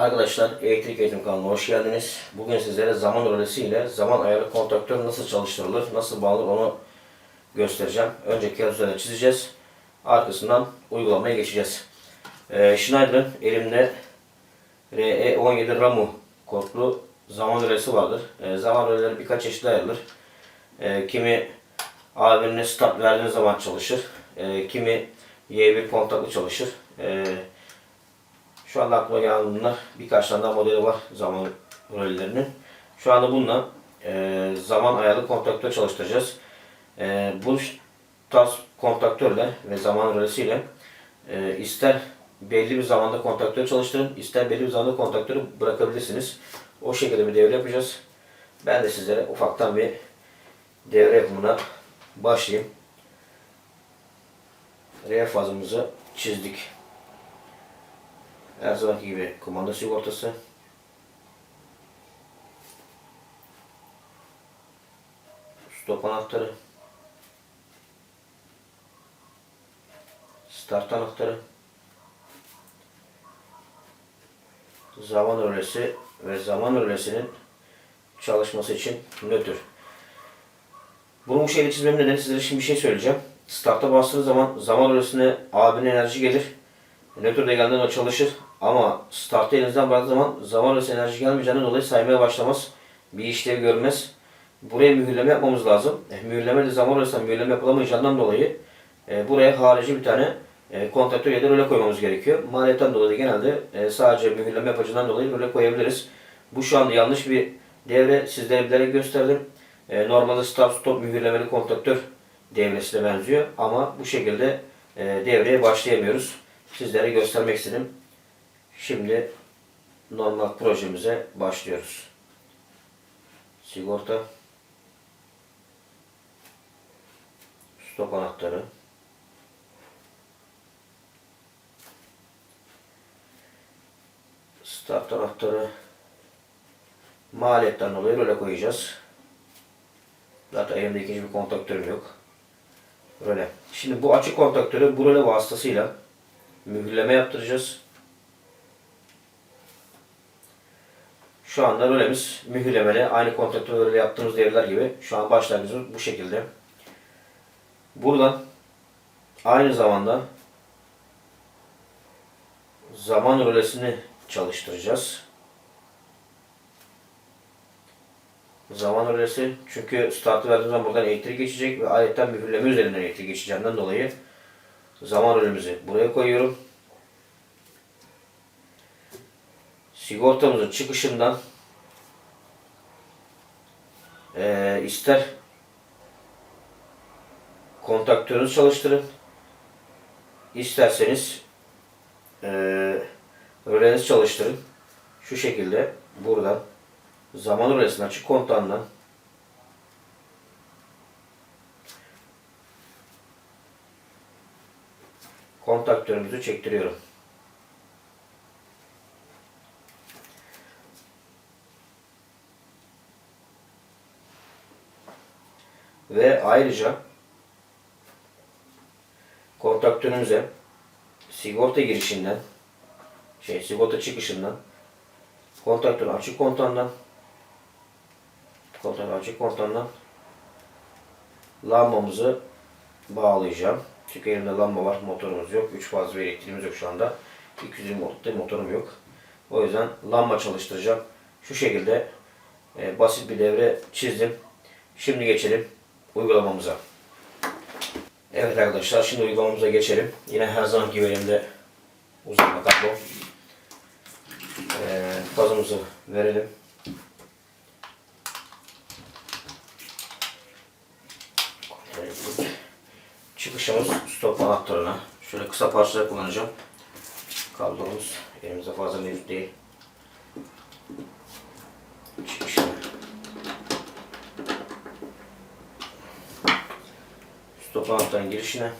Arkadaşlar elektrik eğitim kanalına hoş geldiniz. Bugün sizlere zaman rölesi ile zaman ayarı kontaktör nasıl çalıştırılır, nasıl bağlanır onu göstereceğim. Önce kağıt çizeceğiz. Arkasından uygulamaya geçeceğiz. Ee, Schneider'ın elimde RE17 RAMU kodlu zaman rölesi vardır. Ee, zaman röleleri birkaç çeşitli ayrılır. Ee, kimi A1'ine start verdiğiniz zaman çalışır. Ee, kimi Y1 kontaklı çalışır. Ee, şu anda aklıma gelen bunlar birkaç tane daha modeli var zaman röllerinin. Şu anda bununla e, zaman ayarlı kontaktör çalıştıracağız. E, bu tarz kontaktörle ve zaman rölesiyle e, ister belli bir zamanda kontaktör çalıştırın, ister belli bir zamanda kontaktörü bırakabilirsiniz. O şekilde bir devre yapacağız. Ben de sizlere ufaktan bir devre yapımına başlayayım. R fazımızı çizdik. Her zamanki gibi kumanda sigortası. Stop anahtarı. Start anahtarı. Zaman rölesi ve zaman rölesinin çalışması için nötr. Bunu bu şekilde çizmemin nedeni sizlere şimdi bir şey söyleyeceğim. Start'a bastığınız zaman zaman rölesine abinin enerji gelir. Nötrde geldiğinde o çalışır. Ama startı elinizden bıraktığı zaman zaman arası enerji gelmeyeceğinden dolayı saymaya başlamaz. Bir işlevi görmez. Buraya mühürleme yapmamız lazım. E, mühürleme de zaman arasında mühürleme yapılamayacağından dolayı e, buraya harici bir tane e, kontaktör ya da röle koymamız gerekiyor. Maliyetten dolayı genelde e, sadece mühürleme yapacağından dolayı röle koyabiliriz. Bu şu anda yanlış bir devre. Sizlere bilerek gösterdim. E, normalde start stop mühürlemeli kontaktör devresine benziyor. Ama bu şekilde e, devreye başlayamıyoruz. Sizlere göstermek istedim. Şimdi normal projemize başlıyoruz. Sigorta. Stop anahtarı. Start anahtarı. Maliyetten dolayı böyle koyacağız. Zaten elimde ikinci bir kontaktörüm yok. Röle. Şimdi bu açık kontaktörü bu röle vasıtasıyla mühürleme yaptıracağız. Şu anda rölemiz mühürlemeli. Aynı kontaktörle yaptığımız devreler gibi. Şu an başlangıcımız bu şekilde. Buradan aynı zamanda zaman rölesini çalıştıracağız. Zaman rölesi çünkü startı verdiğimiz zaman buradan elektrik geçecek ve ayetten mühürleme üzerinden elektrik geçeceğinden dolayı zaman rölemizi buraya koyuyorum. Sigortamızın çıkışından eee ister kontaktörünüzü çalıştırın isterseniz eee rölenizi çalıştırın. Şu şekilde buradan zaman rölesini açık kontağından kontaktörümüzü çektiriyorum. Ve ayrıca kontaktörümüze sigorta girişinden şey sigorta çıkışından kontaktörü açık kontağından kontaktörü açık kontağından lambamızı bağlayacağım. Çünkü elimde lamba var, motorumuz yok. 3 faz bir elektriğimiz yok şu anda. 220 volt'ta motorum yok. O yüzden lamba çalıştıracağım. Şu şekilde e, basit bir devre çizdim. Şimdi geçelim uygulamamıza. Evet arkadaşlar şimdi uygulamamıza geçelim. Yine her zaman gibi elimde uzatma kablo. E, fazımızı verelim. Çıkışımız stop anahtarına. Şöyle kısa parçalar kullanacağım. Kablomuz elimizde fazla mevcut değil. Çıkışını. Stop girişine.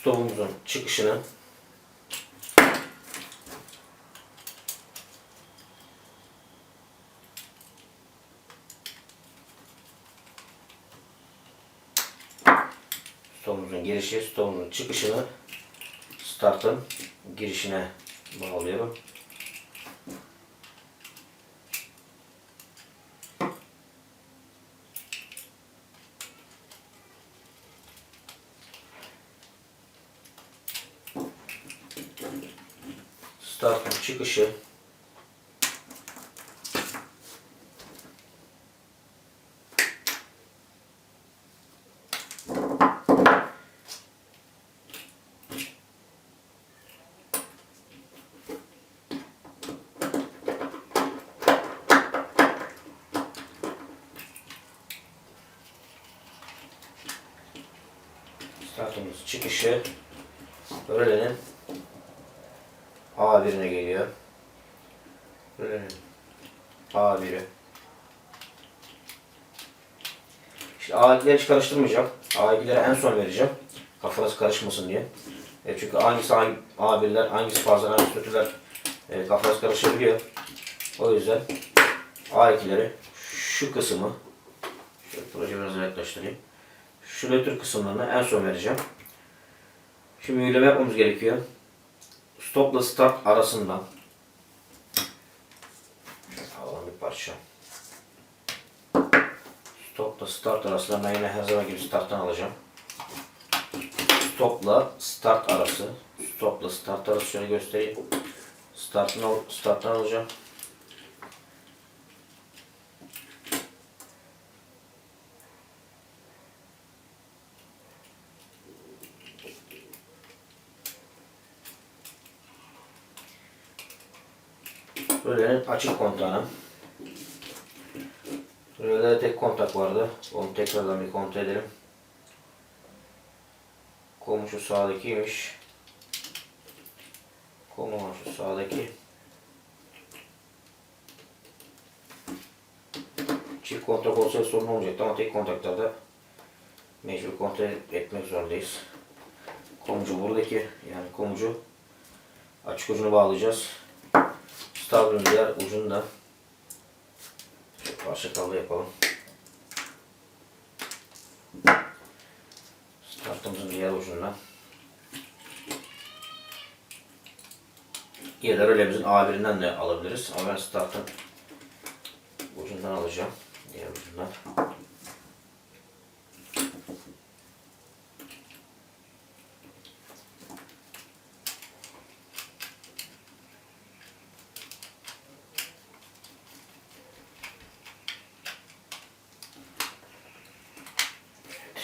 stopumuzun çıkışını stopumuzun girişi, stopumuzun çıkışını startın girişine bağlıyorum. Startın çıkışı Startımız çıkışı Röle'nin A1'ine geliyor. Röle'nin A1'i. İşte A2'leri hiç karıştırmayacağım. A2'leri en son vereceğim. Kafanız karışmasın diye. E çünkü hangisi hangi A1'ler, hangisi fazla, hangisi kötüler e, kafanız karışabiliyor. O yüzden A2'leri şu kısmı şöyle proje biraz yaklaştırayım. Şu nötr kısımlarını en son vereceğim. Şimdi yükleme yapmamız gerekiyor. Stopla start arasında Şöyle alalım bir parça. Stopla start arasında ben yine her zaman gibi starttan alacağım. Stopla start arası. Stopla start arası şöyle göstereyim. Starttan, starttan alacağım. Rölenin açık kontağına. Rölede tek kontak vardı. Onu tekrardan bir kontrol edelim. Komşu sağdakiymiş. Komşu sağdaki. Çift kontak olsa sorun olmayacaktı ama tek kontaklarda mecbur kontrol etmek zorundayız. Komşu buradaki yani komşu açık ucunu bağlayacağız. Stavrın diğer ucunda parça kablo yapalım. Startımızın diğer ucundan ya da rölemizin A1'inden de alabiliriz. Ama ben startın ucundan alacağım. Diğer ucundan.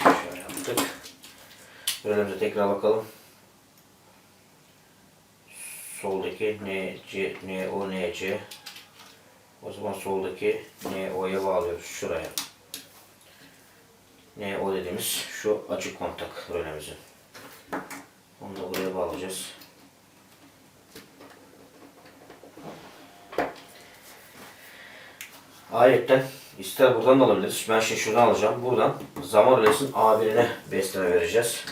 Şöyle yaptık. Rölemize tekrar bakalım. Soldaki NC, NO, NC. O zaman soldaki NO'ya bağlıyoruz. Şuraya. NO dediğimiz şu açık kontak rölemizin. Onu da buraya bağlayacağız. Ayetten ister buradan da alabiliriz. Ben şimdi şuradan alacağım. Buradan zaman rölesinin A1'ine besleme vereceğiz.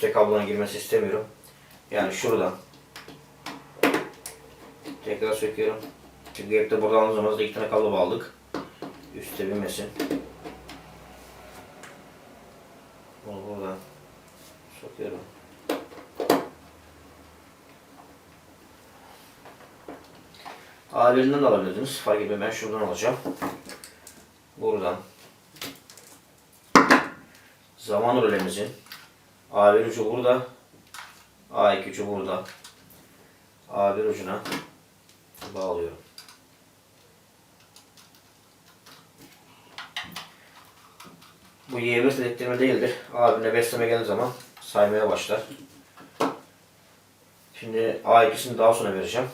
Üste kablonun girmesi istemiyorum. Yani şuradan. Tekrar söküyorum. Çünkü hep de buradan zaman da iki tane kablo bağladık. Üste binmesin. Bunu buradan sokuyorum. A1'inden de alabilirsiniz. Fark etmiyor. Ben şuradan alacağım. Buradan. Zaman rölemizin A1 ucu burada. A2 ucu burada. A1 ucuna bağlıyorum. Bu Y1 selektirme değildir. A1'e besleme geldiği zaman saymaya başlar. Şimdi A2'sini daha sonra vereceğim.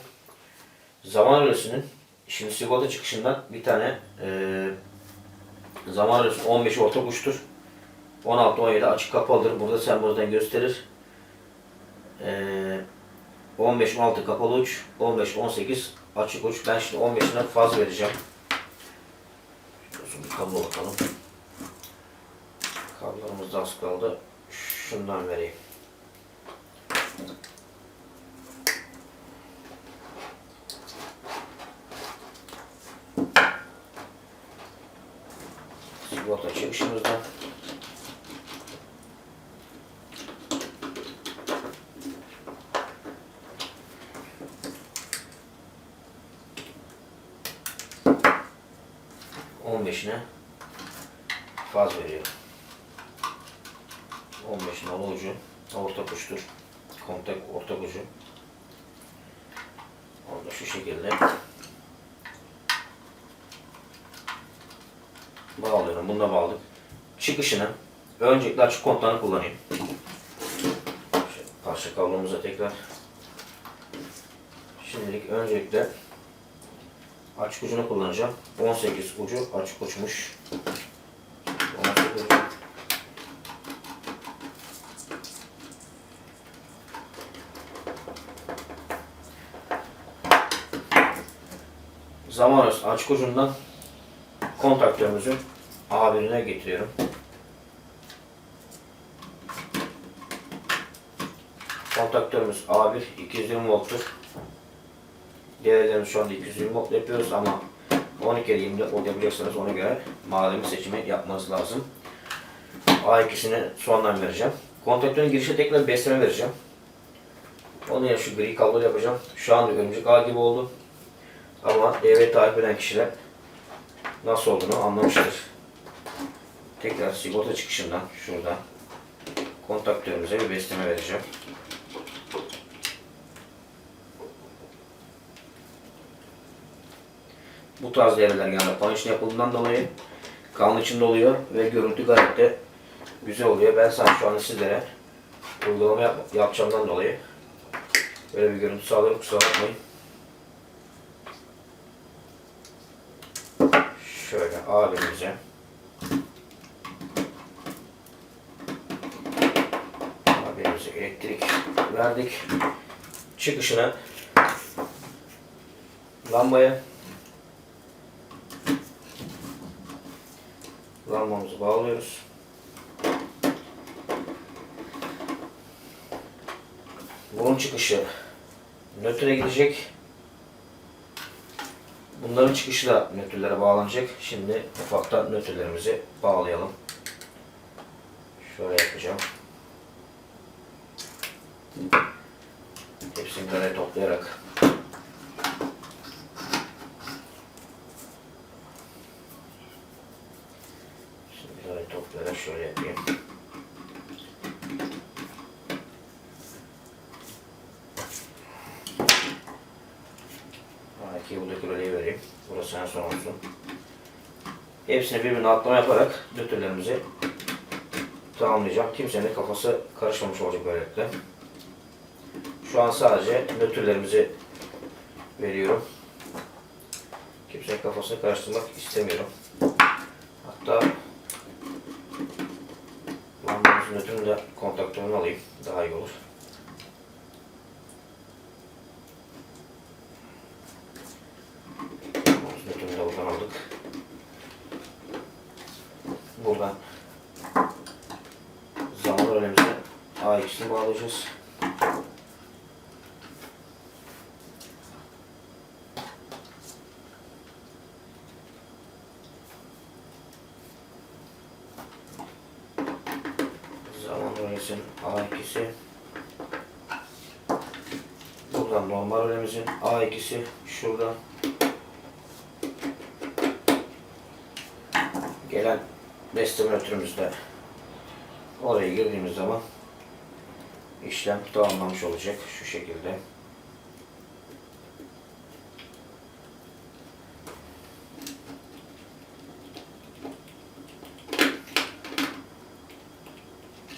Zaman rölesinin şimdi sigorta çıkışından bir tane e, zaman rölesi 15 ortak uçtur. 16-17 açık kapalıdır. Burada sen buradan gösterir. E, 15-16 kapalı uç, 15-18 açık uç. Ben şimdi 15'inden fazla vereceğim. Şöyle bir kablo bakalım. Kablolarımız da az kaldı. Şundan vereyim. Sigorta çıkışımızdan 15'ine faz veriyor. 15 nolu ucu orta uçtur. Kontak orta ucu. Onu şu şekilde bağlıyorum. Bunu da bağladık. Çıkışını öncelikle açık kontağını kullanayım. Şöyle parça kablomuza tekrar Şimdilik öncelikle açık ucunu kullanacağım. 18 ucu açık uçmuş. 18 ucu. Zaman arası açık ucundan kontaktörümüzün A1'ine getiriyorum. Kontaktörümüz A1 220 volttur. Değerlerimiz şu anda 220 volt yapıyoruz ama 12 ile 24 volt ona göre malzeme seçimi yapmanız lazım. A2'sini sondan vereceğim. Kontaktörün girişe tekrar besleme vereceğim. Onu ya şu gri kablo yapacağım. Şu anda örümcek ağ gibi oldu. Ama devre takip eden kişiler nasıl olduğunu anlamıştır. Tekrar sigorta çıkışından şurada kontaktörümüze bir besleme vereceğim. Bu tarz devreler yani içinde yapıldığından dolayı kanun içinde oluyor ve görüntü gayet de güzel oluyor. Ben sadece şu an sizlere uygulama yap yapacağımdan dolayı böyle bir görüntü sağlıyorum kusura bakmayın. Şöyle abimize abimize elektrik verdik. Çıkışına lambaya bağlıyoruz. Bunun çıkışı nötre gidecek. Bunların çıkışı da nötrlere bağlanacak. Şimdi ufaktan nötrlerimizi bağlayalım. Şöyle yapacağım. Hepsini böyle toplayarak Şimdi böyle toplayarak şöyle yapayım. Belki buradaki röleyi vereyim. Son olsun. Hepsini birbirine atlama yaparak nötrlerimizi tamamlayacağım. Kimsenin kafası karışmamış olacak böylelikle. Şu an sadece nötrlerimizi veriyorum. Kimsenin kafasını karıştırmak istemiyorum. Hatta lambamızın nötrünü de kontaktörünü alayım. Daha iyi olur. Lambamızın nötrünü de buradan aldık. Buradan zaman rölemize A2'sini bağlayacağız. Zaman rölemizin A2'si. Buradan normal rölemizin A2'si şuradan. Gelen besleme ötürümüzde oraya girdiğimiz zaman işlem tamamlanmış olacak şu şekilde.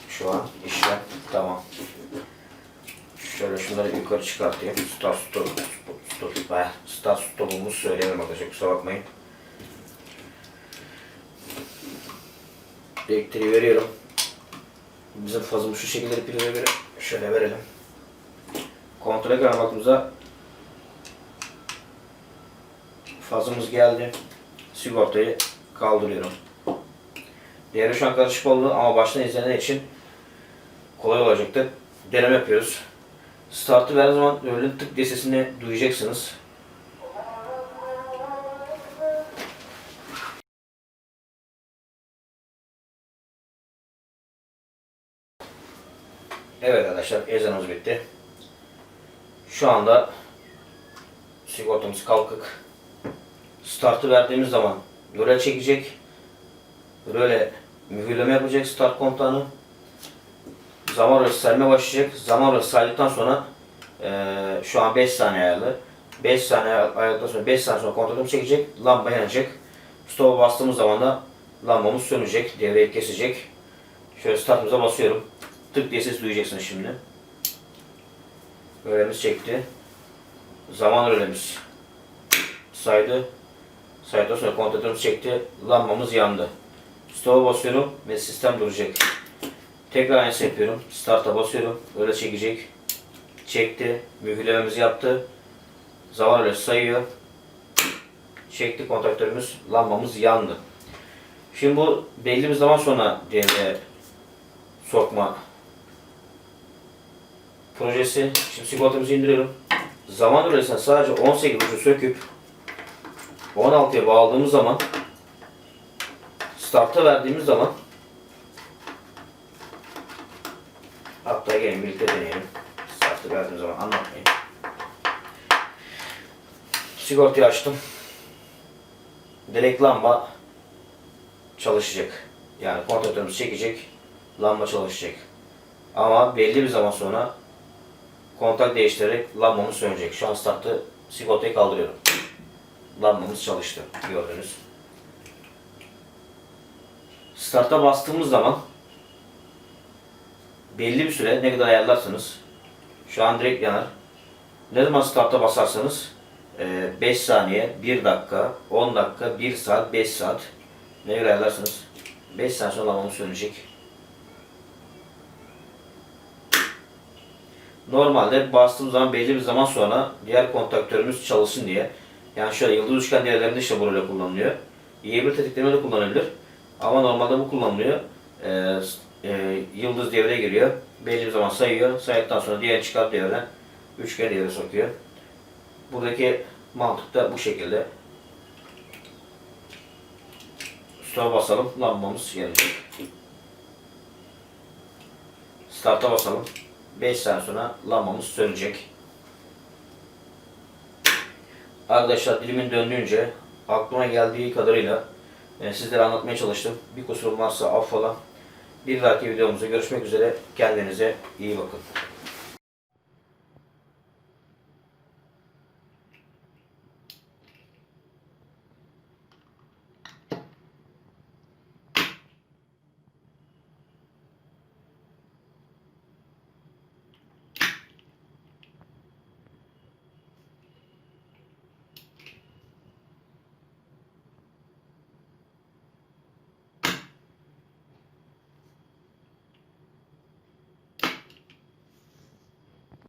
Şu an işlem tamam. Şöyle şunları yukarı çıkartayım. Start stop, stop, start stop'umuz söyleyemem arkadaşlar kusura bakmayın. Elektriği veriyorum. Bizim fazımız şu şekilde pile göre şöyle verelim. Kontrol ekran baktığımızda fazımız geldi. Sigortayı kaldırıyorum. Diğeri şu an karışık oldu ama baştan izlenen için kolay olacaktır. Deneme yapıyoruz. Startı ver zaman öyle tık diye sesini duyacaksınız. Arkadaşlar ezanımız bitti. Şu anda sigortamız kalkık. Startı verdiğimiz zaman röle çekecek. Röle mühürleme yapacak start kontağını. Zaman rölesi saymaya başlayacak. Zaman rölesi saydıktan sonra eee, şu an 5 saniye ayarlı. 5 saniye ayarladıktan sonra 5 saniye sonra kontaktörümüz çekecek. Lamba yanacak. Stop'a bastığımız zaman da lambamız sönecek. Devreyi kesecek. Şöyle startımıza basıyorum. Tık diye ses duyacaksınız şimdi. Rölemiz çekti. Zaman rölemiz saydı. Saydıktan sonra kontaktörümüz çekti. Lambamız yandı. Stop'a basıyorum ve sistem duracak. Tekrar aynısı yapıyorum. Start'a basıyorum. Öyle çekecek. Çekti. Mühürlememizi yaptı. Zaman öyle sayıyor. Çekti kontaktörümüz. Lambamız yandı. Şimdi bu belli bir zaman sonra devreye sokma projesi. Şimdi sigortamızı indiriyorum. Zaman rölesine sadece 18 ucu söküp 16'ya bağladığımız zaman start'a verdiğimiz zaman hatta gelin birlikte deneyelim. Start'ı verdiğim zaman anlatmayayım. Sigortayı açtım. Direkt lamba çalışacak. Yani kontaktörümüz çekecek, lamba çalışacak. Ama belli bir zaman sonra kontak değiştirerek lambamız sönecek. Şu an startı sigortayı kaldırıyorum. Lambamız çalıştı gördünüz. Start'a bastığımız zaman belli bir süre ne kadar ayarlarsanız şu an direkt yanar. Ne zaman start'a basarsanız 5 saniye, 1 dakika, 10 dakika, 1 saat, 5 saat ne kadar ayarlarsanız 5 saniye sonra lambamız sönecek. Normalde bastığım zaman belli bir zaman sonra diğer kontaktörümüz çalışsın diye yani şöyle yıldız üçgen devrelerinde işte bu role kullanılıyor. Y1 tetikleme de kullanılabilir. Ama normalde bu kullanılıyor. Ee, e, yıldız devreye giriyor. Belli bir zaman sayıyor. Saydıktan sonra diğer çıkart devreden üçgen devre sokuyor. Buradaki mantık da bu şekilde. Stop'a basalım. Lambamız gelecek. Start'a basalım. 5 saniye sonra lambamız sönecek. Arkadaşlar dilimin döndüğünce aklıma geldiği kadarıyla e, sizlere anlatmaya çalıştım. Bir kusurum varsa affola. Bir dahaki videomuzda görüşmek üzere. Kendinize iyi bakın.